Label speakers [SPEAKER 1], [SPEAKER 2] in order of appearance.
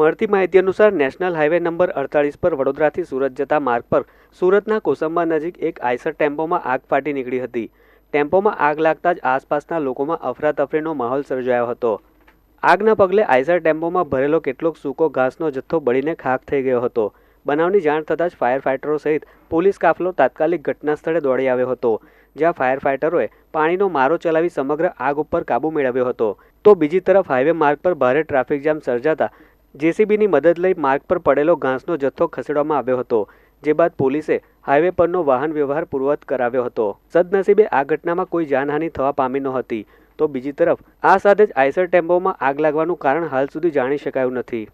[SPEAKER 1] મળતી માહિતી અનુસાર નેશનલ હાઈવે નંબર અડતાલીસ પર વડોદરાથી સુરત જતા માર્ગ પર સુરતના કોસંબા નજીક એક આઈસર ટેમ્પોમાં આગ ફાટી નીકળી હતી. ટેમ્પોમાં આગ લાગતા જ આસપાસના લોકોમાં અફરાતફરીનો માહોલ સર્જાયો હતો. આગના પગલે આઈસર ટેમ્પોમાં ભરેલો કેટલોક સૂકો ઘાસનો જથ્થો બળીને ખાખ થઈ ગયો હતો. બનાવની જાણ થતાં જ ફાયર ફાઇટરો સહિત પોલીસ કાફલો તાત્કાલિક ઘટના સ્થળે દોડી આવ્યો હતો, જ્યાં ફાયર ફાઇટરોએ પાણીનો મારો ચલાવી સમગ્ર આગ ઉપર કાબૂ મેળવ્યો હતો. તો બીજી તરફ હાઈવે માર્ગ પર ભારે ટ્રાફિક જામ સર્જાતા જેસીબીની મદદ લઈ માર્ગ પર પડેલો ઘાસનો જથ્થો ખસેડવામાં આવ્યો હતો, જે બાદ પોલીસે હાઈવે પરનો વાહન વ્યવહાર પૂર્વવત કરાવ્યો હતો. સદનસીબે આ ઘટનામાં કોઈ જાનહાનિ થવા પામી નહોતી તો બીજી તરફ, આ સાથે જ આઈસર ટેમ્પોમાં આગ લાગવાનું કારણ હાલ સુધી જાણી શકાયું નથી.